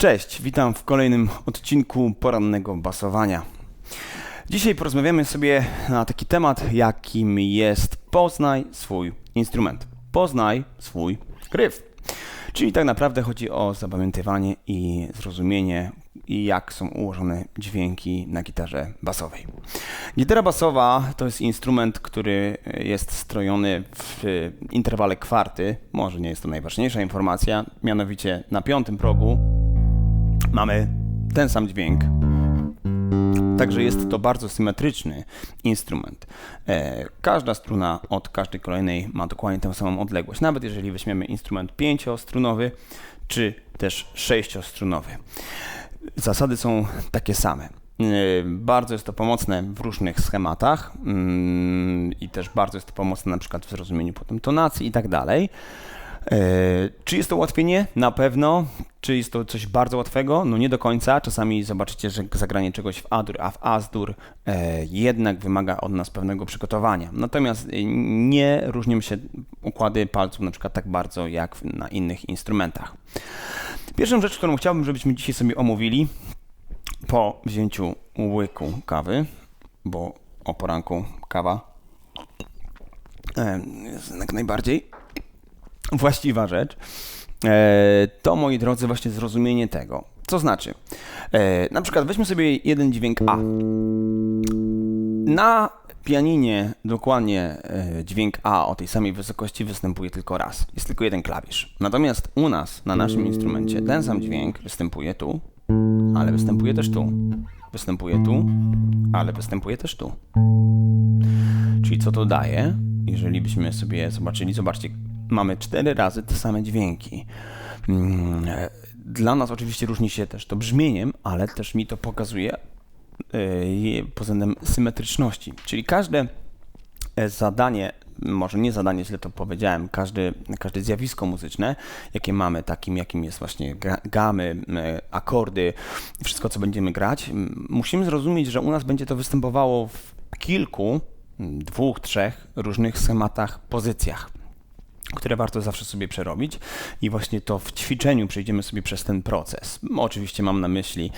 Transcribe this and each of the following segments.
Cześć, witam w kolejnym odcinku porannego basowania. Dzisiaj porozmawiamy sobie na taki temat, jakim jest poznaj swój instrument. Poznaj swój gryf. Czyli tak naprawdę chodzi o zapamiętywanie i zrozumienie, jak są ułożone dźwięki na gitarze basowej. Gitara basowa to jest instrument, który jest strojony w interwale kwarty. Może nie jest to najważniejsza informacja, mianowicie na piątym progu mamy ten sam dźwięk. Także jest to bardzo symetryczny instrument. E, każda struna od każdej kolejnej ma dokładnie tę samą odległość. Nawet jeżeli weźmiemy instrument pięciostrunowy czy też sześciostrunowy. Zasady są takie same. E, bardzo jest to pomocne w różnych schematach mm, i też bardzo jest to pomocne na przykład w zrozumieniu potem tonacji i tak dalej. E, czy jest to ułatwienie? Na pewno. Czy jest to coś bardzo łatwego? No nie do końca. Czasami zobaczycie, że zagranie czegoś w Adur, a w Asdur e, jednak wymaga od nas pewnego przygotowania. Natomiast e, nie różnią się układy palców na przykład tak bardzo jak na innych instrumentach. Pierwszą rzecz, którą chciałbym, żebyśmy dzisiaj sobie omówili po wzięciu łyku kawy, bo o poranku kawa jest jak najbardziej właściwa rzecz, e, to moi drodzy właśnie zrozumienie tego. Co znaczy? E, na przykład weźmy sobie jeden dźwięk A. Na pianinie dokładnie e, dźwięk A o tej samej wysokości występuje tylko raz. Jest tylko jeden klawisz. Natomiast u nas, na naszym instrumencie, ten sam dźwięk występuje tu, ale występuje też tu. Występuje tu, ale występuje też tu. Czyli co to daje? Jeżeli byśmy sobie zobaczyli, zobaczcie, mamy cztery razy te same dźwięki. Mm, e, dla nas oczywiście różni się też to brzmieniem, ale też mi to pokazuje e, pod względem symetryczności. Czyli każde e, zadanie, może nie zadanie, źle to powiedziałem, każde, każde zjawisko muzyczne, jakie mamy, takim jakim jest właśnie gamy, akordy, wszystko co będziemy grać, musimy zrozumieć, że u nas będzie to występowało w kilku, dwóch, trzech różnych schematach, pozycjach które warto zawsze sobie przerobić i właśnie to w ćwiczeniu przejdziemy sobie przez ten proces. Oczywiście mam na myśli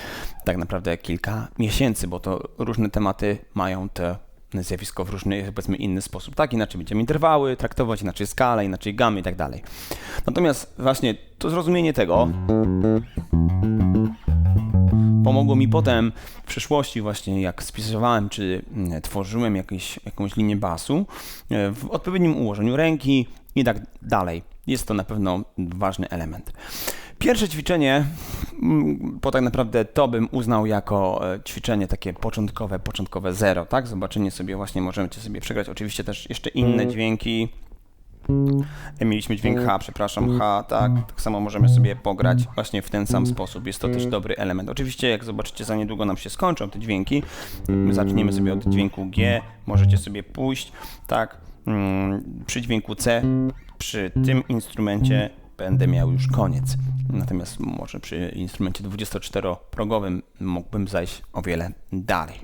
tak naprawdę kilka miesięcy, bo to różne tematy mają te zjawisko w różny, powiedzmy, inny sposób. Tak, inaczej będziemy interwały traktować, inaczej skalę, inaczej gamy i tak dalej. Natomiast właśnie to zrozumienie tego pomogło mi potem w przyszłości właśnie jak spisywałem czy mm, tworzyłem jakieś, jakąś linię basu e, w odpowiednim ułożeniu ręki i tak dalej. Jest to na pewno ważny element. Pierwsze ćwiczenie, mm, bo tak naprawdę to bym uznał jako e, ćwiczenie takie początkowe, początkowe zero, tak? Zobaczenie sobie właśnie, możemy sobie przegrać oczywiście też jeszcze inne dźwięki, Mieliśmy dźwięk H, przepraszam, H, tak. Tak samo możemy sobie pograć właśnie w ten sam sposób. Jest to też dobry element. Oczywiście, jak zobaczycie, za niedługo nam się skończą te dźwięki. My zaczniemy sobie od dźwięku G, możecie sobie pójść, tak. Mm, przy dźwięku C, przy tym instrumencie będę miał już koniec. Natomiast może przy instrumencie 24-progowym mógłbym zajść o wiele dalej.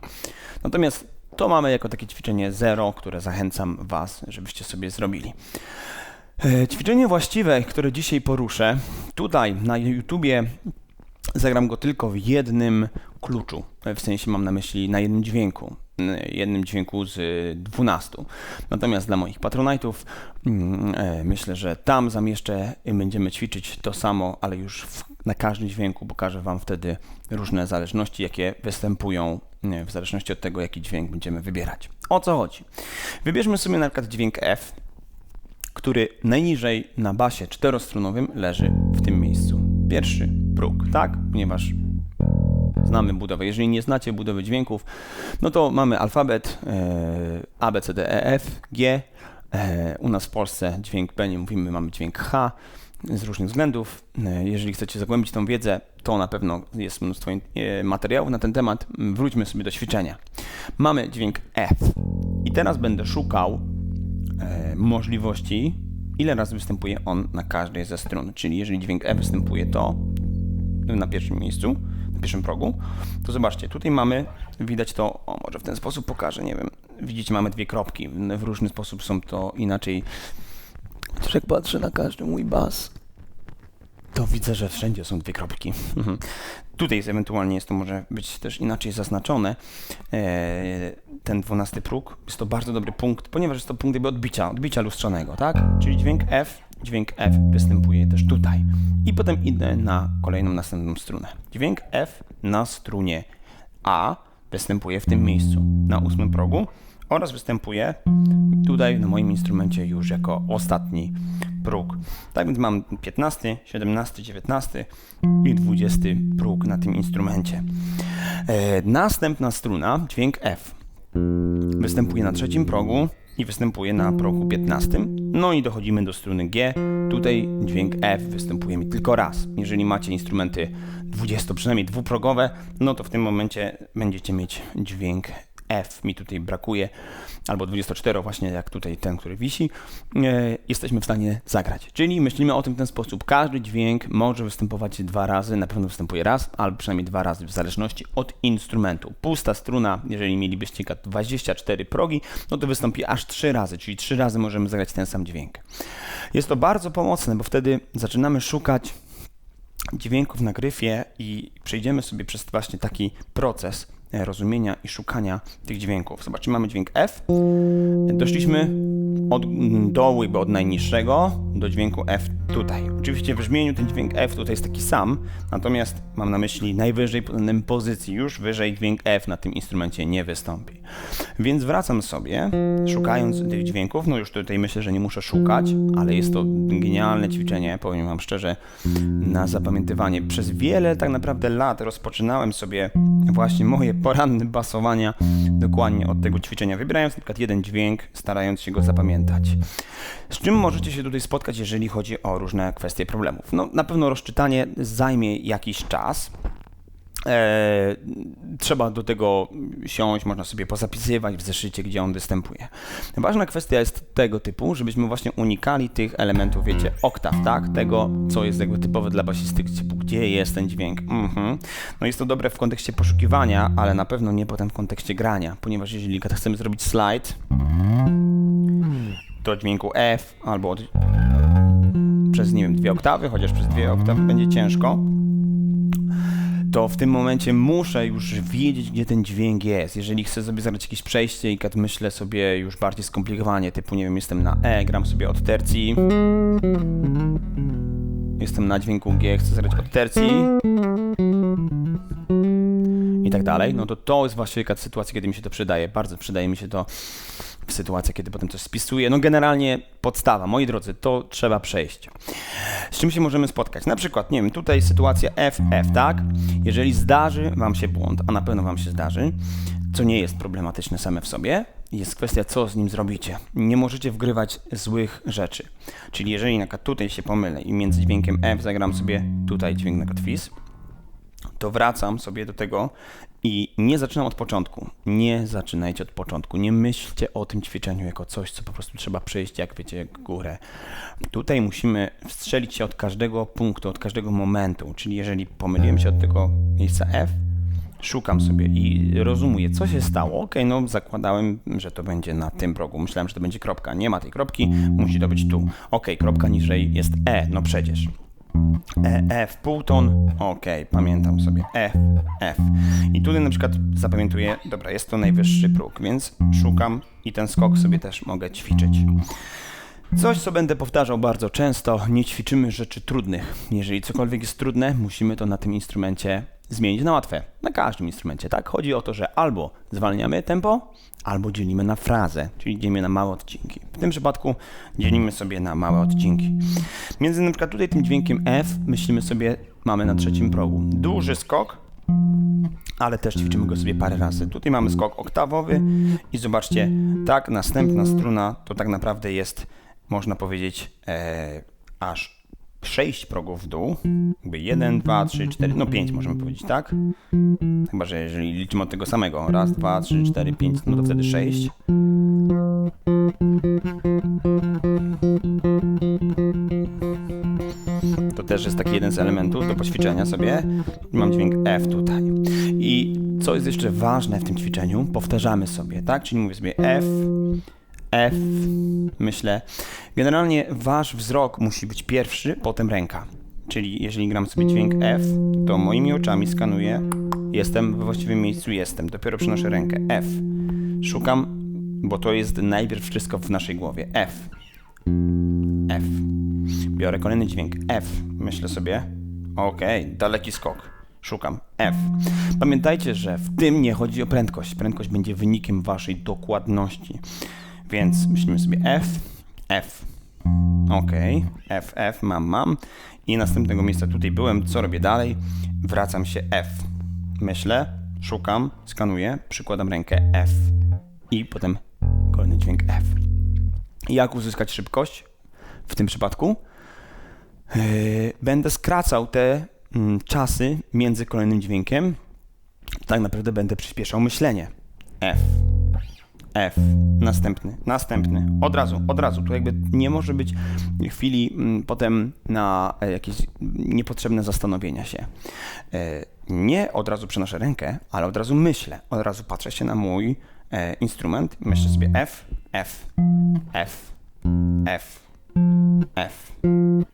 Natomiast to mamy jako takie ćwiczenie zero, które zachęcam Was, żebyście sobie zrobili. E, ćwiczenie właściwe, które dzisiaj poruszę, tutaj na YouTubie zagram go tylko w jednym kluczu, w sensie mam na myśli na jednym dźwięku, jednym dźwięku z 12. Natomiast dla moich patronajtów mm, e, myślę, że tam zamieszczę i będziemy ćwiczyć to samo, ale już w, na każdym dźwięku pokażę Wam wtedy różne zależności, jakie występują w zależności od tego, jaki dźwięk będziemy wybierać. O co chodzi? Wybierzmy sobie na przykład dźwięk F, który najniżej na basie czterostrunowym leży w tym miejscu. Pierwszy próg, tak? Ponieważ znamy budowę. Jeżeli nie znacie budowy dźwięków, no to mamy alfabet e, A, B, C, D, E, F, G. E, u nas w Polsce dźwięk B nie mówimy, mamy dźwięk H z różnych względów. E, jeżeli chcecie zagłębić tą wiedzę, to na pewno jest mnóstwo e, materiałów na ten temat. Wróćmy sobie do ćwiczenia. Mamy dźwięk F i teraz będę szukał e, możliwości, ile razy występuje on na każdej ze stron. Czyli jeżeli dźwięk F występuje to na pierwszym miejscu, pierwszym progu, to zobaczcie, tutaj mamy, widać to, o może w ten sposób pokażę, nie wiem, widzicie, mamy dwie kropki, w różny sposób są to inaczej. Też jak patrzę na każdy mój bas, to widzę, że wszędzie są dwie kropki. Tutaj jest ewentualnie jest to może być też inaczej zaznaczone. E, ten dwunasty próg jest to bardzo dobry punkt, ponieważ jest to punkt jakby odbicia, odbicia lustrzanego, tak? Czyli dźwięk F, dźwięk F występuje też tutaj. I potem idę na kolejną następną strunę. Dźwięk F na strunie A występuje w tym miejscu, na ósmym progu oraz występuje tutaj na moim instrumencie już jako ostatni próg. Tak więc mam 15, 17, 19 i 20 próg na tym instrumencie. E, następna struna, dźwięk F, występuje na trzecim progu i występuje na progu 15. No i dochodzimy do struny G. Tutaj dźwięk F występuje mi tylko raz. Jeżeli macie instrumenty 20, przynajmniej dwuprogowe, no to w tym momencie będziecie mieć dźwięk F mi tutaj brakuje, albo 24 właśnie jak tutaj ten, który wisi, e, jesteśmy w stanie zagrać. Czyli myślimy o tym w ten sposób. Każdy dźwięk może występować dwa razy, na pewno występuje raz, albo przynajmniej dwa razy w zależności od instrumentu. Pusta struna, jeżeli mielibyście 24 progi, no to wystąpi aż trzy razy, czyli trzy razy możemy zagrać ten sam dźwięk. Jest to bardzo pomocne, bo wtedy zaczynamy szukać dźwięków na gryfie i przejdziemy sobie przez właśnie taki proces rozumienia i szukania tych dźwięków. Zobaczmy, mamy dźwięk F. Doszliśmy od dołu, jakby od najniższego do dźwięku F tutaj. Oczywiście w brzmieniu ten dźwięk F tutaj jest taki sam, natomiast mam na myśli najwyżej pod pozycji, już wyżej dźwięk F na tym instrumencie nie wystąpi. Więc wracam sobie, szukając tych dźwięków, no już tutaj myślę, że nie muszę szukać, ale jest to genialne ćwiczenie, powiem wam szczerze, na zapamiętywanie. Przez wiele tak naprawdę lat rozpoczynałem sobie właśnie moje poranne basowania dokładnie od tego ćwiczenia, wybierając na przykład jeden dźwięk, starając się go zapamiętać. Z czym możecie się tutaj spotkać, jeżeli chodzi o różne kwestie problemów? No, na pewno rozczytanie zajmie jakiś czas, E, trzeba do tego siąść, można sobie pozapisywać w zeszycie, gdzie on występuje. Ważna kwestia jest tego typu, żebyśmy właśnie unikali tych elementów, wiecie, oktaw, tak? Tego, co jest jakby typowe dla basisty, typu gdzie jest ten dźwięk. Mhm. No jest to dobre w kontekście poszukiwania, ale na pewno nie potem w kontekście grania, ponieważ jeżeli chcemy zrobić slajd do dźwięku F albo od, przez, nie wiem, dwie oktawy, chociaż przez dwie oktawy będzie ciężko, to w tym momencie muszę już wiedzieć, gdzie ten dźwięk jest. Jeżeli chcę sobie zagrać jakieś przejście i myślę sobie już bardziej skomplikowanie, typu nie wiem, jestem na E, gram sobie od tercji. Jestem na dźwięku G, chcę zagrać od tercji. I tak dalej. No to to jest właśnie taka sytuacja, kiedy mi się to przydaje. Bardzo przydaje mi się to w sytuacjach, kiedy potem coś spisuję. No generalnie podstawa, moi drodzy, to trzeba przejść. Z czym się możemy spotkać? Na przykład, nie wiem, tutaj sytuacja FF, tak? Jeżeli zdarzy Wam się błąd, a na pewno Wam się zdarzy, co nie jest problematyczne same w sobie, jest kwestia, co z nim zrobicie. Nie możecie wgrywać złych rzeczy. Czyli jeżeli na przykład tutaj się pomylę i między dźwiękiem F zagram sobie tutaj dźwięk na przykład to wracam sobie do tego i nie zaczynam od początku. Nie zaczynajcie od początku. Nie myślcie o tym ćwiczeniu jako coś, co po prostu trzeba przejść, jak wiecie, jak górę. Tutaj musimy wstrzelić się od każdego punktu, od każdego momentu. Czyli jeżeli pomyliłem się od tego miejsca F, szukam sobie i rozumuję, co się stało. Ok, no zakładałem, że to będzie na tym progu. Myślałem, że to będzie kropka. Nie ma tej kropki, musi to być tu. Ok, kropka niżej jest E, no przecież. E, F, półton, ok, pamiętam sobie, F, F. I tutaj na przykład zapamiętuję, dobra, jest to najwyższy próg, więc szukam i ten skok sobie też mogę ćwiczyć. Coś, co będę powtarzał bardzo często, nie ćwiczymy rzeczy trudnych. Jeżeli cokolwiek jest trudne, musimy to na tym instrumencie zmienić na łatwe. Na każdym instrumencie, tak? Chodzi o to, że albo zwalniamy tempo, albo dzielimy na frazę, czyli dzielimy na małe odcinki. W tym przypadku dzielimy sobie na małe odcinki. Między przykład tutaj tym dźwiękiem F myślimy sobie, mamy na trzecim progu duży skok, ale też ćwiczymy go sobie parę razy. Tutaj mamy skok oktawowy i zobaczcie, tak, następna struna to tak naprawdę jest, można powiedzieć, e, aż 6 progów w dół, jakby 1, 2, 3, 4, no 5 możemy powiedzieć, tak? Chyba, że jeżeli liczymy od tego samego, raz, dwa, trzy, cztery, pięć, no to wtedy 6. To też jest taki jeden z elementów do poćwiczenia sobie. Mam dźwięk F tutaj. I co jest jeszcze ważne w tym ćwiczeniu, powtarzamy sobie, tak? Czyli mówię sobie F, F, myślę. Generalnie wasz wzrok musi być pierwszy, potem ręka. Czyli jeżeli gram sobie dźwięk F, to moimi oczami skanuję, jestem we właściwym miejscu, jestem. Dopiero przenoszę rękę F. Szukam, bo to jest najpierw wszystko w naszej głowie. F. F. Biorę kolejny dźwięk F. Myślę sobie, okej, daleki skok. Szukam F. Pamiętajcie, że w tym nie chodzi o prędkość. Prędkość będzie wynikiem waszej dokładności. Więc myślimy sobie F, F. Ok, F, F, mam, mam. I następnego miejsca tutaj byłem. Co robię dalej? Wracam się F. Myślę, szukam, skanuję, przykładam rękę F. I potem kolejny dźwięk F. Jak uzyskać szybkość w tym przypadku? Yy, będę skracał te mm, czasy między kolejnym dźwiękiem. Tak naprawdę będę przyspieszał myślenie. F. F, następny, następny, od razu, od razu. Tu jakby nie może być chwili mm, potem na e, jakieś niepotrzebne zastanowienia się. E, nie od razu przenoszę rękę, ale od razu myślę, od razu patrzę się na mój e, instrument i myślę sobie F, F, F, F, F.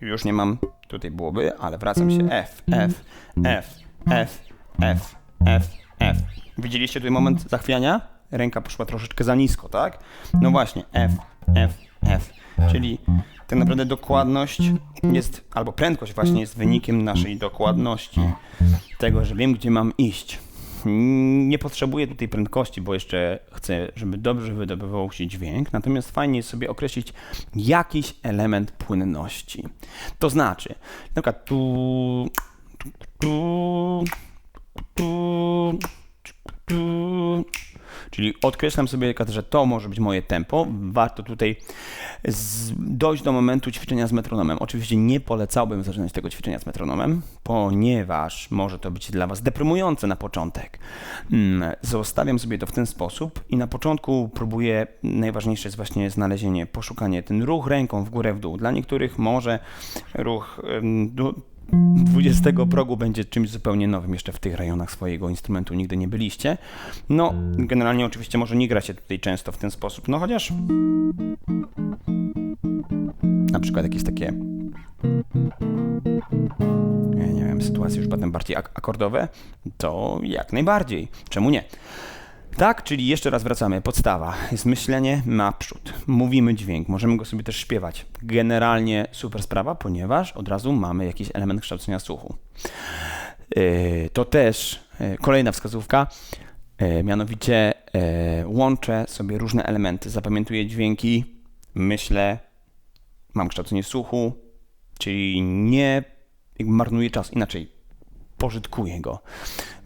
Już nie mam, tutaj byłoby, ale wracam się F, F, F, F, F, F, F. Widzieliście tutaj moment zachwiania? Ręka poszła troszeczkę za nisko, tak? No właśnie, F, F, F. Czyli tak naprawdę dokładność jest, albo prędkość właśnie jest wynikiem naszej dokładności. Tego, że wiem, gdzie mam iść. Nie potrzebuję tutaj prędkości, bo jeszcze chcę, żeby dobrze wydobywał się dźwięk, natomiast fajnie jest sobie określić jakiś element płynności. To znaczy, na przykład tu, tu, tu, tu, tu Czyli odkreślam sobie, że to może być moje tempo. Warto tutaj dojść do momentu ćwiczenia z metronomem. Oczywiście nie polecałbym zaczynać tego ćwiczenia z metronomem, ponieważ może to być dla Was deprymujące na początek. Mm, zostawiam sobie to w ten sposób i na początku próbuję, najważniejsze jest właśnie znalezienie, poszukanie, ten ruch ręką w górę, w dół. Dla niektórych może ruch 20 progu będzie czymś zupełnie nowym jeszcze w tych rejonach swojego instrumentu nigdy nie byliście. No, generalnie oczywiście może nie gra się tutaj często w ten sposób, no chociaż na przykład jakieś takie nie wiem, sytuacje już potem bardziej ak akordowe, to jak najbardziej. Czemu nie? Tak, czyli jeszcze raz wracamy. Podstawa jest myślenie naprzód. Mówimy dźwięk, możemy go sobie też śpiewać. Generalnie super sprawa, ponieważ od razu mamy jakiś element kształcenia słuchu. Yy, to też yy, kolejna wskazówka, yy, mianowicie łączę sobie różne elementy. Zapamiętuję dźwięki, myślę, mam kształcenie słuchu, czyli nie marnuję czas. Inaczej, pożytkuję go.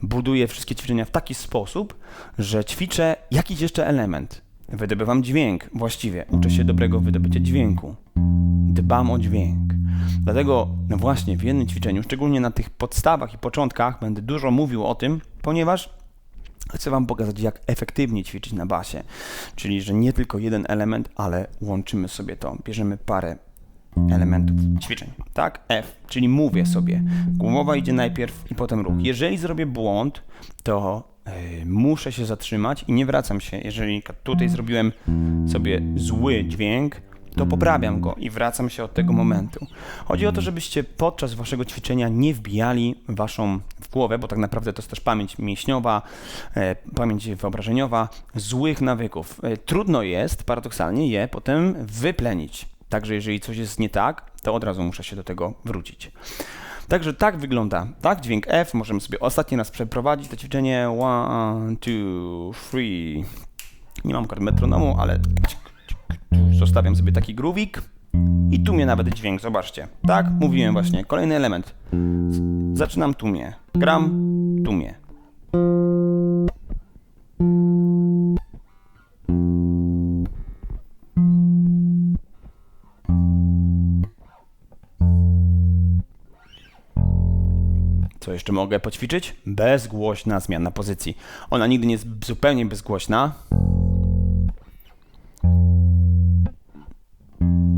Buduję wszystkie ćwiczenia w taki sposób, że ćwiczę jakiś jeszcze element. Wydobywam dźwięk właściwie. Uczę się dobrego wydobycia dźwięku. Dbam o dźwięk. Dlatego no właśnie w jednym ćwiczeniu, szczególnie na tych podstawach i początkach, będę dużo mówił o tym, ponieważ chcę Wam pokazać, jak efektywnie ćwiczyć na basie. Czyli, że nie tylko jeden element, ale łączymy sobie to. Bierzemy parę elementów ćwiczeń, tak? F, czyli mówię sobie. Głowa idzie najpierw i potem ruch. Jeżeli zrobię błąd, to yy, muszę się zatrzymać i nie wracam się. Jeżeli tutaj zrobiłem sobie zły dźwięk, to poprawiam go i wracam się od tego momentu. Chodzi o to, żebyście podczas waszego ćwiczenia nie wbijali waszą w głowę, bo tak naprawdę to jest też pamięć mięśniowa, e, pamięć wyobrażeniowa, złych nawyków. E, trudno jest, paradoksalnie, je potem wyplenić. Także jeżeli coś jest nie tak, to od razu muszę się do tego wrócić. Także tak wygląda, tak, dźwięk F. Możemy sobie ostatni raz przeprowadzić to ćwiczenie. One, two, three. Nie mam kart metronomu, ale zostawiam sobie taki grówik. I tu mnie nawet dźwięk, zobaczcie. Tak, mówiłem właśnie, kolejny element. Zaczynam tu mnie, gram tu mnie. Jeszcze mogę poćwiczyć? Bezgłośna zmiana pozycji. Ona nigdy nie jest zupełnie bezgłośna.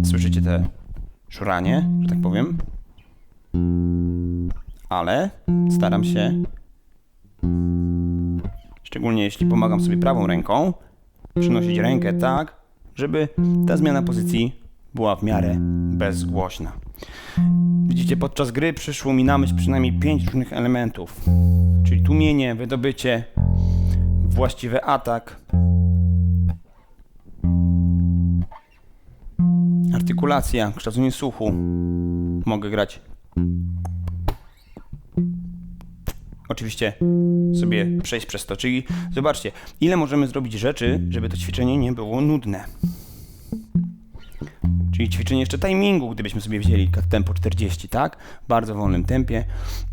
Słyszycie te szuranie, że tak powiem? Ale staram się, szczególnie jeśli pomagam sobie prawą ręką, przenosić rękę tak, żeby ta zmiana pozycji była w miarę bezgłośna. Widzicie, podczas gry przyszło mi na myśl przynajmniej pięć różnych elementów. Czyli tłumienie, wydobycie, właściwy atak, artykulacja, kształcenie słuchu. Mogę grać. Oczywiście sobie przejść przez to. Czyli zobaczcie, ile możemy zrobić rzeczy, żeby to ćwiczenie nie było nudne. Czyli ćwiczenie jeszcze timingu, gdybyśmy sobie wzięli tempo 40, tak? W bardzo wolnym tempie.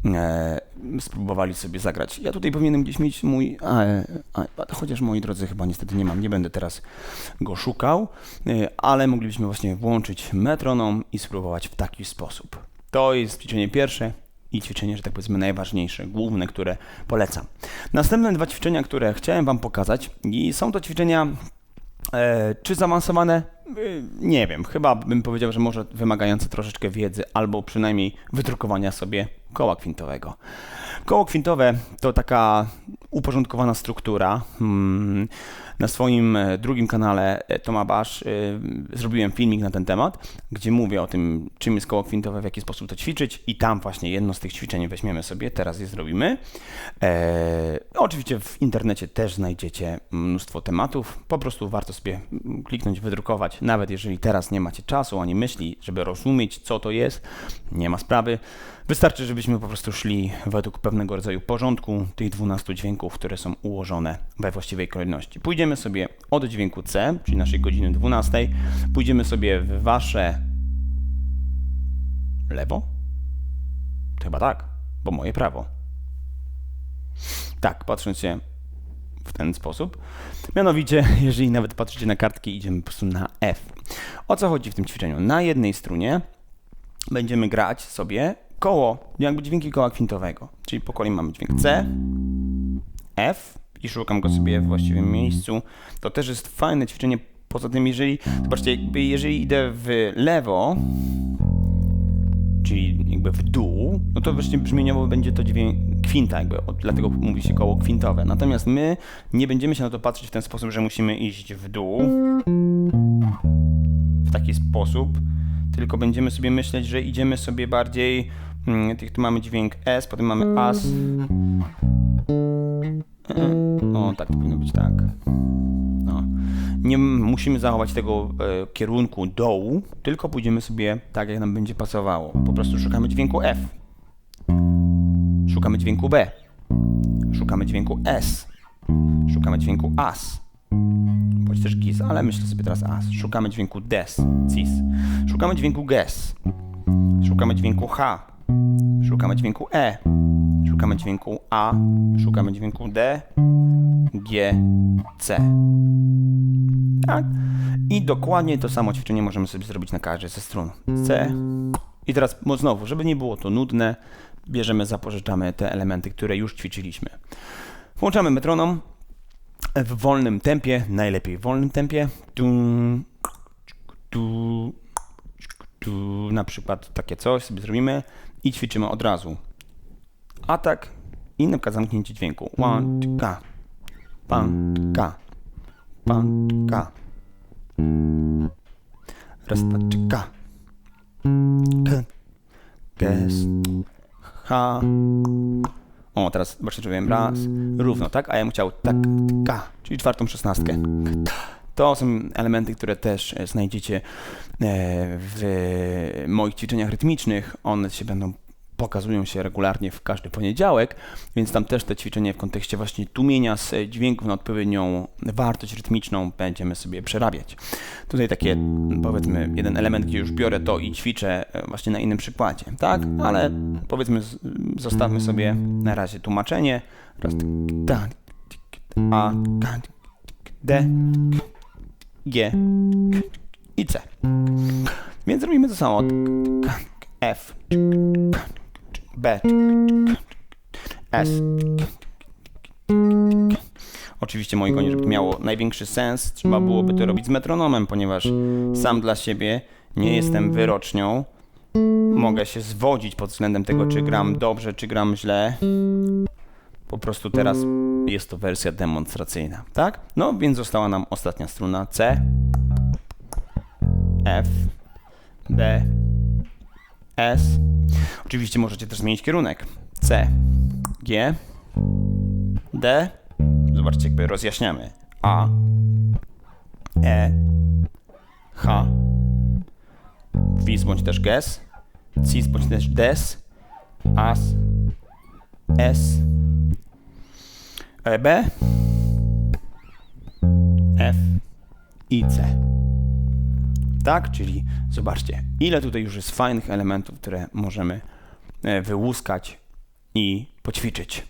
E, spróbowali sobie zagrać. Ja tutaj powinienem gdzieś mieć mój. A, a, chociaż moi drodzy, chyba niestety nie mam, nie będę teraz go szukał, e, ale moglibyśmy właśnie włączyć metronom i spróbować w taki sposób. To jest ćwiczenie pierwsze i ćwiczenie, że tak powiedzmy, najważniejsze, główne, które polecam. Następne dwa ćwiczenia, które chciałem Wam pokazać, i są to ćwiczenia E, czy zaawansowane? E, nie wiem, chyba bym powiedział, że może wymagające troszeczkę wiedzy albo przynajmniej wydrukowania sobie koła kwintowego. Koło kwintowe to taka uporządkowana struktura. Hmm, na swoim e, drugim kanale e, Toma Basz e, zrobiłem filmik na ten temat, gdzie mówię o tym, czym jest koło kwintowe, w jaki sposób to ćwiczyć i tam właśnie jedno z tych ćwiczeń weźmiemy sobie, teraz je zrobimy. Eee, oczywiście w internecie też znajdziecie mnóstwo tematów, po prostu warto sobie kliknąć, wydrukować, nawet jeżeli teraz nie macie czasu ani myśli, żeby rozumieć co to jest, nie ma sprawy. Wystarczy, żebyśmy po prostu szli według pewnego rodzaju porządku tych 12 dźwięków, które są ułożone we właściwej kolejności. Pójdziemy sobie od dźwięku C, czyli naszej godziny 12, pójdziemy sobie w wasze lewo? To chyba tak, bo moje prawo. Tak, patrząc się w ten sposób. Mianowicie, jeżeli nawet patrzycie na kartki, idziemy po prostu na F. O co chodzi w tym ćwiczeniu? Na jednej strunie będziemy grać sobie koło, jakby dźwięki koła kwintowego. Czyli po kolei mamy dźwięk C, F i szukam go sobie w właściwym miejscu. To też jest fajne ćwiczenie. Poza tym, jeżeli, zobaczcie, jakby jeżeli idę w lewo, czyli jakby w dół, no to właśnie brzmieniowo będzie to dźwięk kwinta, jakby, dlatego mówi się koło kwintowe. Natomiast my nie będziemy się na to patrzeć w ten sposób, że musimy iść w dół w taki sposób, tylko będziemy sobie myśleć, że idziemy sobie bardziej tu mamy dźwięk S, potem mamy AS. O, tak to powinno być, tak. No. Nie musimy zachować tego e, kierunku dołu, tylko pójdziemy sobie tak, jak nam będzie pasowało. Po prostu szukamy dźwięku F. Szukamy dźwięku B. Szukamy dźwięku S. Szukamy dźwięku AS. Bądź też GIS, ale myślę sobie teraz AS. Szukamy dźwięku DES, CIS. Szukamy dźwięku GES. Szukamy dźwięku H. Szukamy dźwięku E. Szukamy dźwięku A. Szukamy dźwięku D. G. C. Tak? I dokładnie to samo ćwiczenie możemy sobie zrobić na każdej ze stron. C. I teraz znowu, żeby nie było to nudne, bierzemy, zapożyczamy te elementy, które już ćwiczyliśmy. Włączamy metronom w wolnym tempie, najlepiej w wolnym tempie. Tu, tu, tu, na przykład takie coś sobie zrobimy i ćwiczymy od razu. Atak i na przykład zamknięcie dźwięku. Łączka, panka, panka. Rastaczka. Gest. Ha. O, teraz właśnie zrobiłem raz, równo, tak? A ja bym chciał tak, ka, czyli czwartą szesnastkę. To są elementy, które też e, znajdziecie e, w moich ćwiczeniach rytmicznych. One się będą pokazują się regularnie w każdy poniedziałek, więc tam też te ćwiczenie w kontekście właśnie tłumienia z dźwięków na odpowiednią wartość rytmiczną będziemy sobie przerabiać. Tutaj takie powiedzmy jeden element, gdzie już biorę to i ćwiczę e, właśnie na innym przykładzie, tak? Ale powiedzmy zostawmy sobie na razie tłumaczenie. Raz, tak, a, d, G i C. Więc robimy to samo. F, B, S. Oczywiście, moi konie, żeby miało największy sens, trzeba byłoby to robić z metronomem, ponieważ sam dla siebie nie jestem wyrocznią. Mogę się zwodzić pod względem tego, czy gram dobrze, czy gram źle. Po prostu teraz jest to wersja demonstracyjna, tak? No więc została nam ostatnia struna C, F, B, S. Oczywiście możecie też zmienić kierunek. C, G, D. Zobaczcie, jakby rozjaśniamy. A, E, H, Vis bądź też Ges, Cis bądź też Des, As, S, B, F i C. Tak, czyli zobaczcie, ile tutaj już jest fajnych elementów, które możemy e, wyłuskać i poćwiczyć.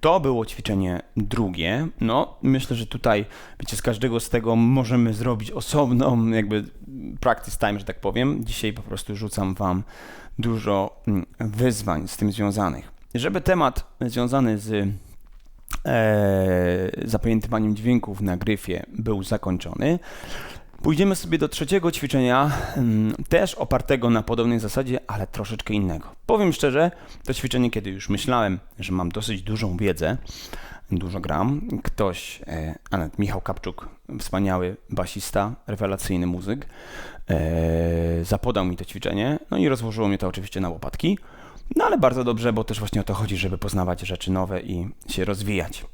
To było ćwiczenie drugie. No, myślę, że tutaj, wiecie, z każdego z tego możemy zrobić osobną, jakby practice time, że tak powiem. Dzisiaj po prostu rzucam Wam dużo mm, wyzwań z tym związanych. Żeby temat związany z e, zapamiętywaniem dźwięków na gryfie był zakończony, Pójdziemy sobie do trzeciego ćwiczenia, mm, też opartego na podobnej zasadzie, ale troszeczkę innego. Powiem szczerze, to ćwiczenie, kiedy już myślałem, że mam dosyć dużą wiedzę, dużo gram, ktoś, e, a nawet Michał Kapczuk, wspaniały basista, rewelacyjny muzyk, e, zapodał mi to ćwiczenie, no i rozłożyło mnie to oczywiście na łopatki. No ale bardzo dobrze, bo też właśnie o to chodzi, żeby poznawać rzeczy nowe i się rozwijać.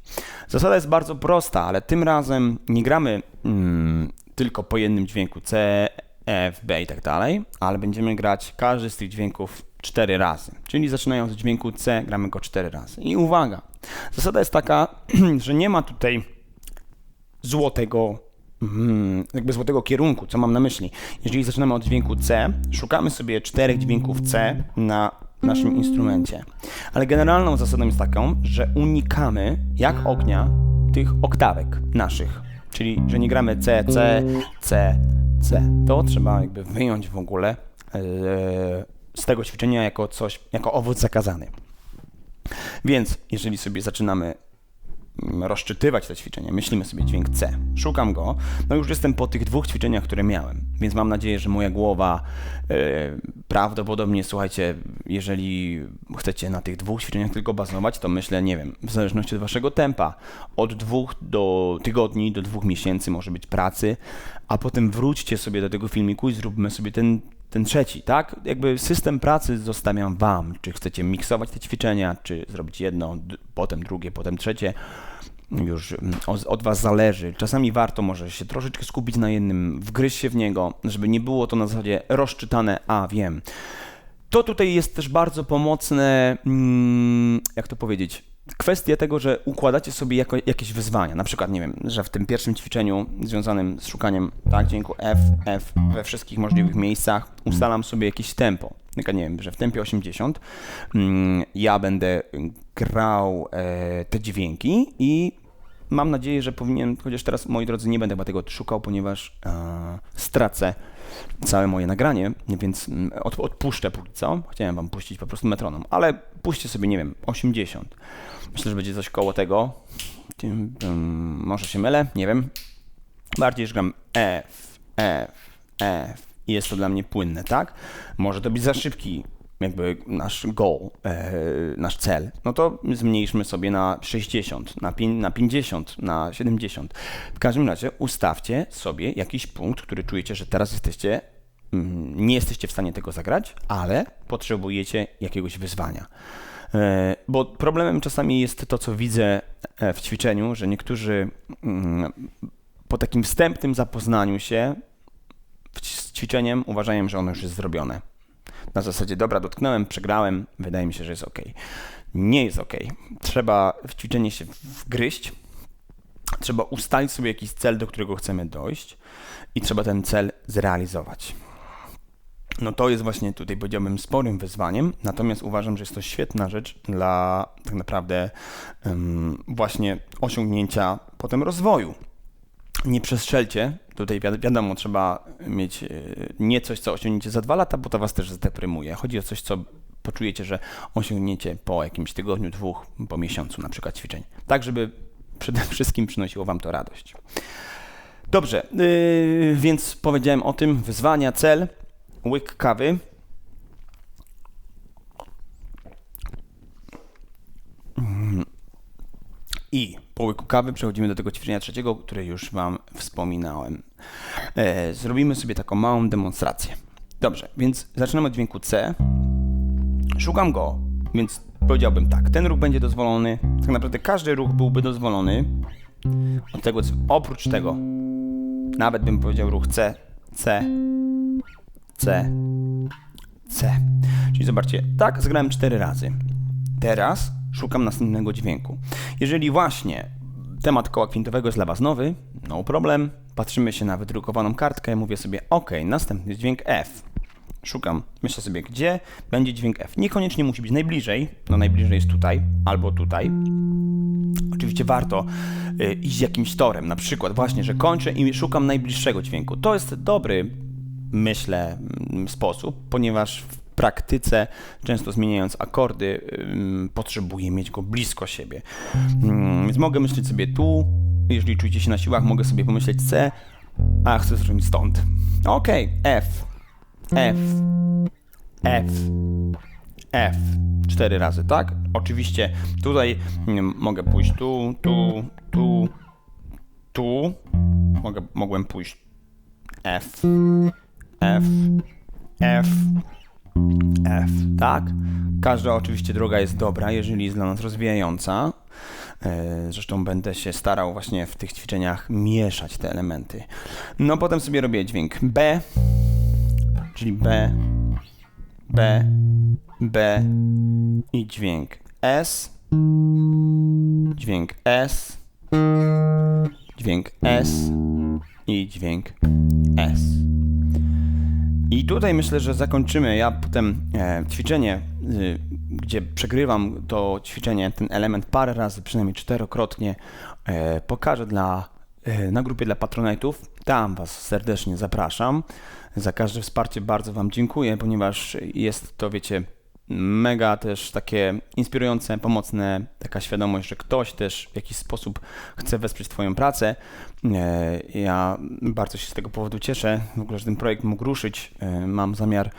Zasada jest bardzo prosta, ale tym razem nie gramy mm, tylko po jednym dźwięku C, F, B i tak dalej, ale będziemy grać każdy z tych dźwięków cztery razy. Czyli zaczynając od dźwięku C, gramy go cztery razy. I uwaga, zasada jest taka, że nie ma tutaj złotego Hmm, jakby złotego kierunku, co mam na myśli. Jeżeli zaczynamy od dźwięku C, szukamy sobie czterech dźwięków C na naszym instrumencie. Ale generalną zasadą jest taką, że unikamy jak ognia tych oktawek naszych. Czyli, że nie gramy C, C, C, C. To trzeba jakby wyjąć w ogóle yy, z tego ćwiczenia jako coś, jako owoc zakazany. Więc jeżeli sobie zaczynamy rozczytywać te ćwiczenia, myślimy sobie dźwięk C, szukam go, no już jestem po tych dwóch ćwiczeniach, które miałem, więc mam nadzieję, że moja głowa yy, prawdopodobnie, słuchajcie, jeżeli chcecie na tych dwóch ćwiczeniach tylko bazować, to myślę, nie wiem, w zależności od waszego tempa, od dwóch do tygodni, do dwóch miesięcy może być pracy, a potem wróćcie sobie do tego filmiku i zróbmy sobie ten ten trzeci, tak? Jakby system pracy zostawiam Wam. Czy chcecie miksować te ćwiczenia, czy zrobić jedno, potem drugie, potem trzecie. Już mm, od Was zależy. Czasami warto może się troszeczkę skupić na jednym, wgryźć się w niego, żeby nie było to na zasadzie rozczytane, a wiem. To tutaj jest też bardzo pomocne, mm, jak to powiedzieć, kwestia tego, że układacie sobie jako, jakieś wyzwania. Na przykład, nie wiem, że w tym pierwszym ćwiczeniu związanym z szukaniem tak, dźwięku F, F we wszystkich możliwych miejscach ustalam sobie jakieś tempo. Nie wiem, że w tempie 80 mm, ja będę grał e, te dźwięki i mam nadzieję, że powinien, chociaż teraz, moi drodzy, nie będę chyba tego szukał, ponieważ e, stracę całe moje nagranie, więc mm, od, odpuszczę póki co. Chciałem wam puścić po prostu metronom, ale puśćcie sobie, nie wiem, 80. Myślę, że będzie coś koło tego. Może się mylę, nie wiem. Bardziej, że gram F, F, F i jest to dla mnie płynne, tak? Może to być za szybki jakby nasz goal, e, nasz cel, no to zmniejszmy sobie na 60, na, na 50, na 70. W każdym razie ustawcie sobie jakiś punkt, który czujecie, że teraz jesteście, mm, nie jesteście w stanie tego zagrać, ale potrzebujecie jakiegoś wyzwania. E, bo problemem czasami jest to, co widzę e, w ćwiczeniu, że niektórzy mm, po takim wstępnym zapoznaniu się z ćwiczeniem uważają, że ono już jest zrobione na zasadzie, dobra, dotknąłem, przegrałem, wydaje mi się, że jest ok. Nie jest ok. Trzeba w ćwiczenie się wgryźć, trzeba ustalić sobie jakiś cel, do którego chcemy dojść i trzeba ten cel zrealizować. No to jest właśnie tutaj, powiedziałbym, sporym wyzwaniem, natomiast uważam, że jest to świetna rzecz dla tak naprawdę um, właśnie osiągnięcia potem rozwoju nie przestrzelcie. Tutaj wiadomo, trzeba mieć e, nie coś, co osiągniecie za dwa lata, bo to was też zdeprymuje. Chodzi o coś, co poczujecie, że osiągniecie po jakimś tygodniu, dwóch, po miesiącu na przykład ćwiczeń. Tak, żeby przede wszystkim przynosiło wam to radość. Dobrze, yy, więc powiedziałem o tym. Wyzwania, cel, łyk kawy. I po łyku kawy przechodzimy do tego ćwiczenia trzeciego, które już Wam wspominałem. E, zrobimy sobie taką małą demonstrację. Dobrze, więc zaczynamy od dźwięku C. Szukam go, więc powiedziałbym tak, ten ruch będzie dozwolony. Tak naprawdę każdy ruch byłby dozwolony. Od tego, oprócz tego, nawet bym powiedział ruch C, C, C, C. Czyli zobaczcie, tak zagrałem cztery razy. Teraz szukam następnego dźwięku. Jeżeli właśnie temat koła kwintowego jest dla Was nowy, no problem. Patrzymy się na wydrukowaną kartkę, mówię sobie OK, następny dźwięk F. Szukam, myślę sobie, gdzie będzie dźwięk F. Niekoniecznie musi być najbliżej, no najbliżej jest tutaj albo tutaj. Oczywiście warto y, iść jakimś torem, na przykład właśnie, że kończę i szukam najbliższego dźwięku. To jest dobry, myślę, mm, sposób, ponieważ praktyce, często zmieniając akordy, potrzebuję mieć go blisko siebie. Ym, więc mogę myśleć sobie tu, jeżeli czujecie się na siłach, mogę sobie pomyśleć C, a chcę zrobić stąd. Ok, F, F, F, F. Cztery razy, tak? Oczywiście tutaj mm, mogę pójść tu, tu, tu, tu. Mogę, mogłem pójść F, F, F, F, tak? Każda oczywiście droga jest dobra, jeżeli jest dla nas rozwijająca. E, Zresztą będę się starał właśnie w tych ćwiczeniach mieszać te elementy. No potem sobie robię dźwięk B, czyli B, B, B i dźwięk S, dźwięk S, dźwięk S i dźwięk S. I tutaj myślę, że zakończymy. Ja potem e, ćwiczenie, y, gdzie przegrywam to ćwiczenie, ten element parę razy, przynajmniej czterokrotnie, e, pokażę dla, e, na grupie dla patronatów. Tam Was serdecznie zapraszam. Za każde wsparcie bardzo Wam dziękuję, ponieważ jest to, wiecie, mega też takie inspirujące, pomocne, taka świadomość, że ktoś też w jakiś sposób chce wesprzeć Twoją pracę. E, Ja bardzo się z tego powodu cieszę, w ogóle, że ten projekt mógł ruszyć. E, Mam zamiar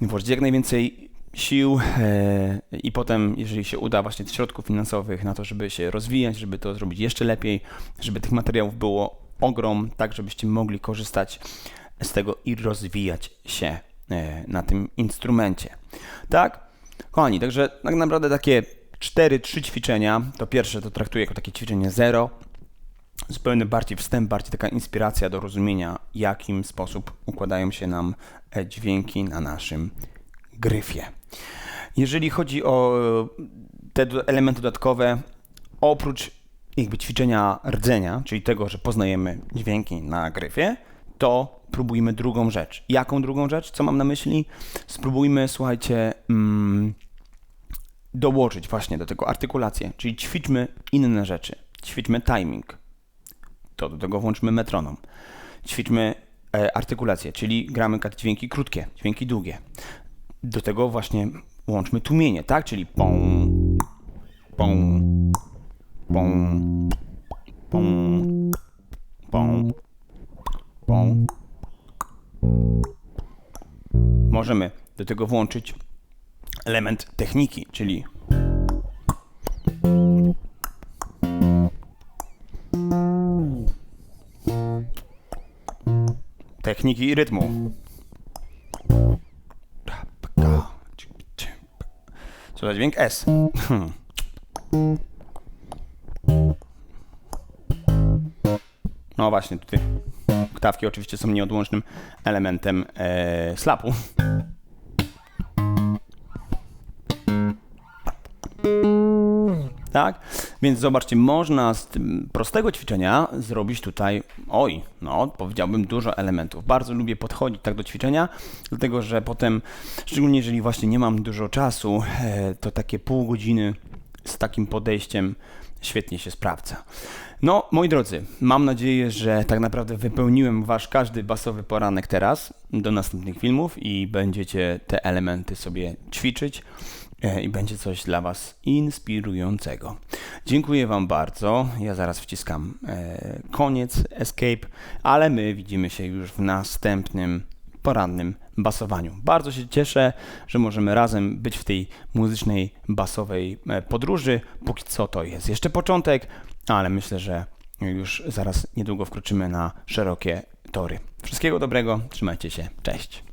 włożyć jak najwięcej sił e, i potem, jeżeli się uda, właśnie środków finansowych na to, żeby się rozwijać, żeby to zrobić jeszcze lepiej, żeby tych materiałów było ogrom, tak żebyście mogli korzystać z tego i rozwijać się na tym instrumencie. Tak? Kochani, także tak naprawdę takie 4-3 ćwiczenia. To pierwsze to traktuję jako takie ćwiczenie zero. Zupełnie bardziej wstęp, bardziej taka inspiracja do rozumienia, jakim sposób układają się nam e, dźwięki na naszym gryfie. Jeżeli chodzi o te do- elementy dodatkowe, oprócz jakby ćwiczenia rdzenia, czyli tego, że poznajemy dźwięki na gryfie, to próbujmy drugą rzecz. Jaką drugą rzecz? Co mam na myśli? Spróbujmy, słuchajcie, mm, dołożyć właśnie do tego artykulację, czyli ćwiczmy inne rzeczy. Ćwiczmy timing. To do tego włączmy metronom. Ćwiczmy e, artykulację, czyli gramy dźwięki krótkie, dźwięki długie. Do tego właśnie łączmy tłumienie, tak? Czyli pą, pą, pą, pą, pą, Możemy do tego włączyć element techniki, czyli techniki i rytmu. Co za dźwięk? S. No właśnie, tutaj oktawki oczywiście są nieodłącznym elementem e, slapu. Tak? Więc zobaczcie, można z prostego ćwiczenia zrobić tutaj, oj, no, powiedziałbym dużo elementów. Bardzo lubię podchodzić tak do ćwiczenia, dlatego że potem, szczególnie jeżeli właśnie nie mam dużo czasu, e, to takie pół godziny z takim podejściem świetnie się sprawdza. No, moi drodzy, mam nadzieję, że tak naprawdę wypełniłem wasz każdy basowy poranek teraz do następnych filmów i będziecie te elementy sobie ćwiczyć e, i będzie coś dla was inspirującego. Dziękuję wam bardzo. Ja zaraz wciskam e, koniec escape, ale my widzimy się już w następnym porannym basowaniu. Bardzo się cieszę, że możemy razem być w tej muzycznej, basowej e, podróży. Póki co to jest jeszcze początek, ale myślę, że już zaraz niedługo wkroczymy na szerokie tory. Wszystkiego dobrego, trzymajcie się, cześć.